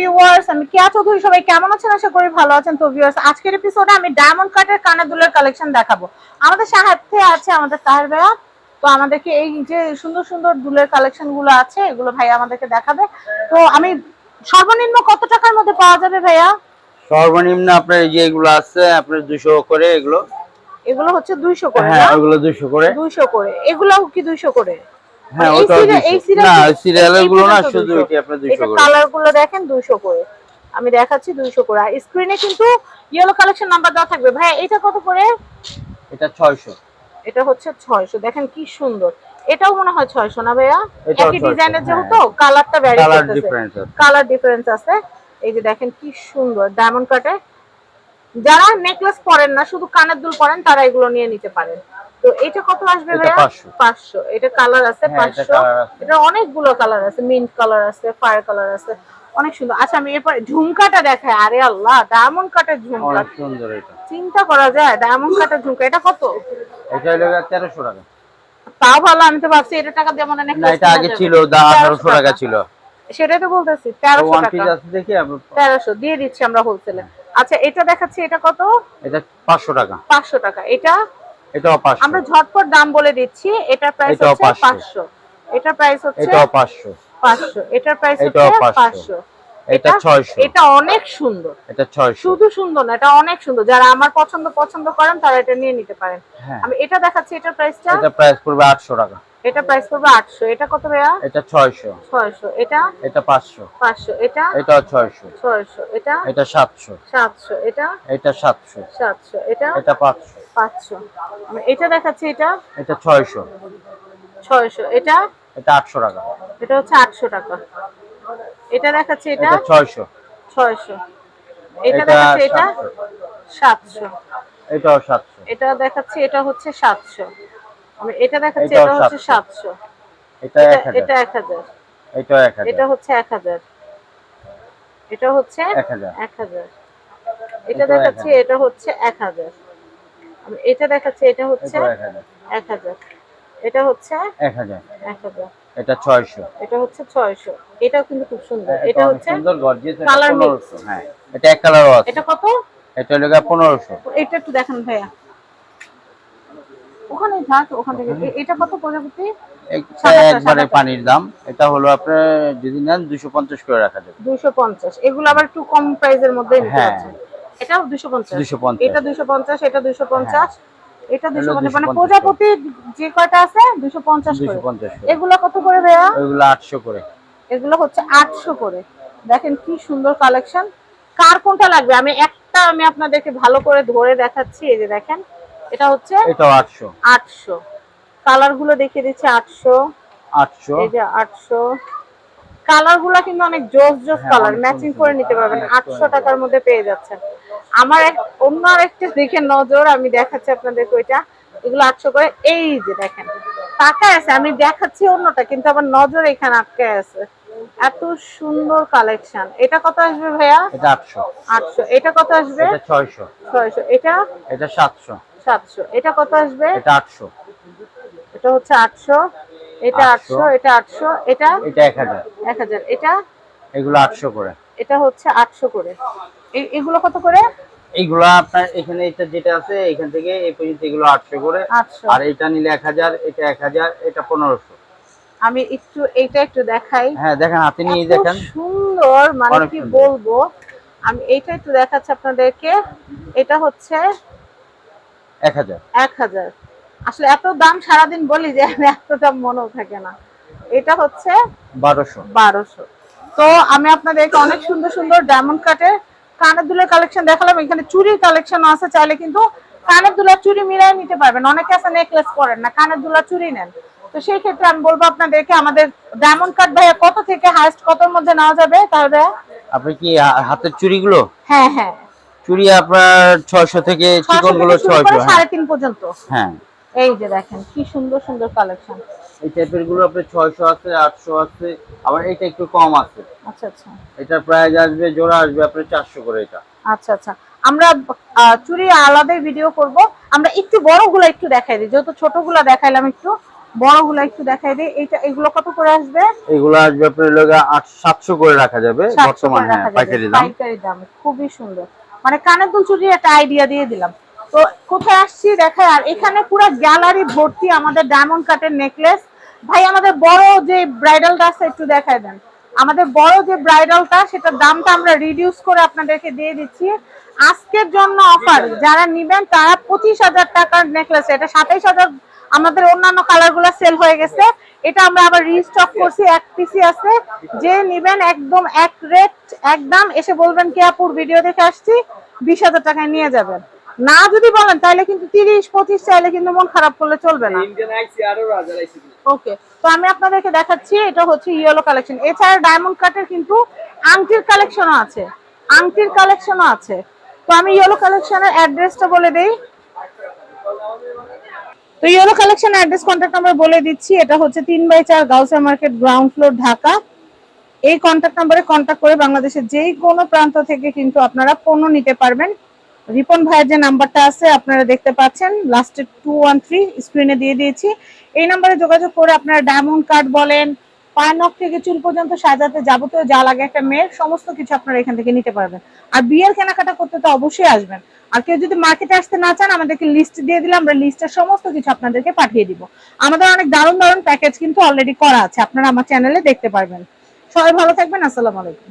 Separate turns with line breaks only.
Viewers আমি কেয়া চৌধুরী সবাই কেমন আছেন? আশা করি ভালো আছেন। তো ভিউয়ার্স আজকের এপিসোডে আমি ডায়মন্ড কাটের কানের দুলের কালেকশন দেখাবো। আমাদের সাথে আছে আমাদের তাহের ভাইয়া তো আমাদেরকে এই যে সুন্দর সুন্দর দুলের কালেকশনগুলো আছে এগুলো ভাইয়া আমাদেরকে দেখাবে। তো আমি সর্বনিম্ন কত টাকার মধ্যে পাওয়া যাবে ভাইয়া?
সর্বনিম্ন আপনার এই যে এগুলো আছে আপনার দুশো করে এগুলো।
এগুলো হচ্ছে দুইশো করে
হ্যাঁ ওগুলো দুশো করে।
দুইশো করে। এগুলাও কি দুইশো করে?
হ্যাঁ
এই
200 না সিরিয়ালেরগুলো না শুধু এটি আপনার দুশো
এটা
করে।
কালারগুলো দেখেন দুইশো করে। আমি দেখাচ্ছি দুইশো করে। স্ক্রিনে কিন্তু ইয়েলো কালেকশন নাম্বার দেওয়া থাকবে। ভাই এটা কত করে?
এটা ছয়শো।
এটা হচ্ছে ছয়শো। দেখেন কি সুন্দর। এটাও মনে হয় ছয়শো না ভাইয়া? একই ডিজাইনের
হ্যাঁ।
যেহেতু কালারটা ভ্যারি
কালার
করতেছে।
ডিফারেন্স আছে।
কালার ডিফারেন্স আছে। এই যে দেখেন কি সুন্দর। ডায়মন্ড কাটে যারা নেকলেস পরেন না শুধু কানের দুল পরেন তারা এগুলো নিয়ে নিতে পারেন। তো এটা কত আসবে ভাইয়া?
500
এটা কালার আছে
হ্যাঁ, এটা
অনেকগুলো কালার আছে মিন্ট কালার আছে ফায়ার কালার আছে অনেক সুন্দর। আচ্ছা আমি এরপর ঝুমকাটা দেখাই। আরে আল্লাহ ডায়মন্ড কাটের ঝুমকা।
অনেক সুন্দর এটা।
চিন্তা করা যায় ডায়মন্ড কাটের ঝুমকা। এটা কত?
এটা হলো তেরোশো টাকা।
তাও ভালো আমি তো ভাবছি এটা টাকা দিয়ে মনে
না এটা আগে ছিল দাম
1300
আঠারোশো টাকা ছিল।
সেটাই তো বলতেছি তেরোশো
ওয়ান পিস
টাকা
আছে দেখি আপনার
তেরোশো দিয়ে দিচ্ছি আমরা হোলসেলে আচ্ছা এটা দেখাচ্ছি এটা কত?
এটা পাঁচশো টাকা।
পাঁচশো টাকা। এটা
এটাও
আমরা ঝটপট দাম বলে দিচ্ছি এটার প্রাইস হচ্ছে
500
পাঁচশো। এটার প্রাইস হচ্ছে
এটাও পাঁচশো।
পাঁচশো। এটার প্রাইস হচ্ছে
500 এটা 600
এটা অনেক সুন্দর।
এটা ছয়শো।
শুধু সুন্দর না এটা অনেক সুন্দর। যারা আমার পছন্দ পছন্দ করেন তারা এটা নিয়ে নিতে পারেন।
হ্যাঁ।
আমি এটা দেখাচ্ছি এটার প্রাইসটা
এটা প্রাইস পড়বে আটশো টাকা।
এটা প্রাইস পড়বে আটশো। এটা কত ভাইয়া?
এটা ছয়শো।
ছয়শো। এটা?
এটা পাঁচশো।
পাঁচশো। এটা?
এটাও ছয়শো।
ছয়শো। এটা?
এটা সাতশো।
সাতশো। এটা?
এটা সাতশো।
সাতশো। এটা?
এটা পাঁচশো।
পাঁচশো। এটা দেখাচ্ছি এটা?
এটা ছয়শো।
ছয়শো। এটা?
এটা আটশো টাকা।
এটা হচ্ছে আটশো টাকা। এটা দেখাচ্ছি এটা?
ছয়শো।
ছয়শো। এটা দেখাচ্ছি এটা? সাতশো।
এটাও সাতশো।
এটা দেখাচ্ছি এটা হচ্ছে সাতশো। এটা দেখাচ্ছি এটা হচ্ছে
700
সাতশো।
এটা এক
এটা
হাজার।
এটা এক হাজার।
এক
এটা হচ্ছে এক হাজার। এটা হচ্ছে
এক হাজার।
এটা দেখাচ্ছি এটা হচ্ছে এক হাজার। এটা দেখাচ্ছি এটা হচ্ছে
এটাও এক হাজার।
এক হাজার। এটা হচ্ছে
এক হাজার।
এক হাজার।
এটা ছয়শো।
এটা হচ্ছে ছয়শো। এটাও কিন্তু খুব সুন্দর। এটা
এটা
হচ্ছে
সুন্দর গর্জিয়াস এটা। পনেরোশো হ্যাঁ এটা এক কালারও আছে।
এটা কত?
এটা হলো গিয়ে পনেরোশো।
এটা একটু দেখান ভাইয়া। ওখানে থাক ওখান থেকে। এটা কত প্রজাপতি?
একবারে পানির দাম। এটা হলো আপনার যদি নেন দুশো পঞ্চাশ করে রাখা যাবে।
দুইশো পঞ্চাশ। এগুলো আবার একটু কম প্রাইসের মধ্যে নিতে
হ্যাঁ।
এটাও
250
এটা দুইশো পঞ্চাশ এটা দুইশো পঞ্চাশ এটা দুইশো
হলো
পঞ্চাশ। মানে প্রজাপতি যে কয়টা আছে? দুইশো পঞ্চাশ করে।
দুশো পঞ্চাশ করে।
এগুলো কত করে
ওইগুলো আটশো করে।
এগুলো হচ্ছে আটশো করে। দেখেন কি সুন্দর কালেকশন। কার কোনটা লাগবে? আমি একটা আমি আপনাদেরকে ভালো করে ধরে দেখাচ্ছি এই যে দেখেন। এটা হচ্ছে
এটাও আটশো।
আটশো। কালারগুলো দেখিয়ে দিচ্ছি আটশো।
আটশো।
এই যে আটশো। কালারগুলো কিন্তু অনেক জোস জোস
হ্যাঁ,
কালার। ম্যাচিং করে নিতে পারবেন। আটশো। টাকার মধ্যে পেয়ে যাচ্ছেন। আমার এক অন্য আরেকটা দেখে নজর আমি দেখাচ্ছি আপনাদের ওইটা। এগুলো আটশো করে এই যে দেখেন তাকায় আছে আমি দেখাচ্ছি অন্যটা কিন্তু আমার নজর এখানে আটকে আছে। এত সুন্দর কালেকশন এটা কত আসবে ভাইয়া?
এটা আটশো।
আটশো। এটা কত আসবে?
এটা ছয়শো।
ছয়শো। এটা?
এটা সাতশো।
সাতশো। এটা কত আসবে?
এটা আটশো।
এটা হচ্ছে আটশো। এটা
আটশো।
আটশো। এটা আটশো। এটা?
এটা এক হাজার।
এক হাজার। এটা?
এগুলো আটশো করে।
এটা হচ্ছে আটশো করে। এগুলো কত করে?
এইগুলো আপনার এখানে এটা যেটা আছে এখান থেকে এই পর্যন্ত এগুলো আটশো করে। আর এটা নিলে এক হাজার এটা এক হাজার এটা পনেরোশো।
আমি একটু এইটা একটু দেখাই।
হ্যাঁ দেখেন হাতে নিয়ে দেখেন।
সুন্দর মানে কি বলব? আমি এইটা একটু দেখাচ্ছি আপনাদেরকে। এটা হচ্ছে
এক হাজার।
এক হাজার। আসলে এত দাম সারাদিন বলি যে আমি এত দাম মনেও থাকে না। এটা হচ্ছে
বারোশো।
বারোশো। তো আমি আপনাদেরকে অনেক সুন্দর সুন্দর ডায়মন্ড কাটের কানের দুলের কালেকশন দেখালাম। এখানে চুরির কালেকশন আছে চাইলে কিন্তু কানের দুলার চুরি মিলাই নিতে পারবেন। অনেকে আছে নেকলেস পরেন না কানের দুলার চুরি নেন। তো সেই ক্ষেত্রে আমি বলব আপনাদেরকে আমাদের ডায়মন্ড কাট ভাইয়া কত থেকে হাইস্ট কতর মধ্যে নেওয়া যাবে তাহলে
আপনি কি হাতের চুড়িগুলো
হ্যাঁ হ্যাঁ।
চুড়ি আপনার ছয়শো থেকে হ্যাঁ।
সাড়ে তিন পর্যন্ত।
হ্যাঁ।
এই যে দেখেন কি সুন্দর সুন্দর কালেকশন
এই টাইপেরগুলো আপনার ছয়শো আছে আটশো আছে আবার এটা একটু কম আছে।
আচ্ছা আচ্ছা।
এটার প্রাইস আসবে জোড়া আসবে আপনার চারশো করে এটা।
আচ্ছা আচ্ছা। আমরা চুরি আলাদাই ভিডিও করব। আমরা একটু বড়গুলো একটু দেখাই দিই। যেহেতু ছোটগুলো দেখাইলাম একটু বড়গুলো একটু দেখাই দিই। এইটা এগুলো কত করে আসবে?
এগুলো আসবে আপনার আট সাতশো করে রাখা যাবে
700
বর্তমান পাইকারি দাম।
পাইকারি দাম খুবই সুন্দর। মানে কানের দুল চুরির একটা আইডিয়া দিয়ে দিলাম। তো কোথায় আসছি দেখায় আর এখানে পুরো গ্যালারি ভর্তি আমাদের ডায়মন্ড কাটের নেকলেস ভাই, আমাদের বড় যে ব্রাইডালটা আছে, একটু দেখায় দেন। আমাদের বড় যে ব্রাইডালটা সেটার দামটা আমরা রিডিউস করে আপনাদেরকে দিয়ে দিচ্ছি। আজকের জন্য অফার যারা নিবেন, তারা পঁচিশ হাজার টাকার নেকলেস এটা সাতাইশ হাজার, আমাদের অন্যান্য কালারগুলা সেল হয়ে গেছে। এটা আমরা আবার রিস্টক করছি, এক পিসি আছে। যে নিবেন একদম এক রেট একদম, এসে বলবেন, কি আপুর ভিডিও দেখে আসছি। বিশ হাজার টাকায় নিয়ে যাবেন। না যদি বলেন, তাহলে কিন্তু তিরিশ, পঁচিশ, চাইলে কিন্তু মন খারাপ করলে চলবে না। ওকে তো আমি আপনাদেরকে দেখাচ্ছি, এটা হচ্ছে ইয়েলো কালেকশন এছাড়া ডায়মন্ড কাটের কিন্তু আংটির কালেকশনও আছে। আংটির কালেকশনও আছে। তো আমি ইয়েলো কালেকশনের অ্যাড্রেসটা বলে দেই। তো yellow collection address contact number বলে দিচ্ছি। এটা হচ্ছে তিন বাই চার Gausia market ground floor Dhaka. এই কন্ট্যাক্ট নাম্বারে কন্ট্যাক্ট করে বাংলাদেশের যেই কোনো প্রান্ত থেকে কিন্তু আপনারা পণ্য নিতে পারবেন। রিপন ভাইয়ের যে নাম্বারটা আছে, আপনারা দেখতে পাচ্ছেন। লাস্টে টু ওয়ান থ্রি স্ক্রিনে দিয়ে দিয়েছি। এই নাম্বারে যোগাযোগ করে আপনারা ডায়মন্ড কার্ড বলেন পায়নক থেকে চুল পর্যন্ত সাজাতে যাবতীয় যা লাগে একটা মেয়ের সমস্ত কিছু আপনারা এখান থেকে নিতে পারবেন। আর বিয়ের কেনাকাটা করতে তো অবশ্যই আসবেন। আর কেউ যদি মার্কেটে আসতে না চান, আমাদেরকে লিস্ট দিয়ে দিলে আমরা লিস্টের সমস্ত কিছু আপনাদেরকে পাঠিয়ে দিব। আমাদের অনেক দারুণ দারুণ প্যাকেজ কিন্তু অলরেডি করা আছে। আপনারা আমার চ্যানেলে দেখতে পারবেন। সবাই ভালো থাকবেন। আসসালামু আলাইকুম।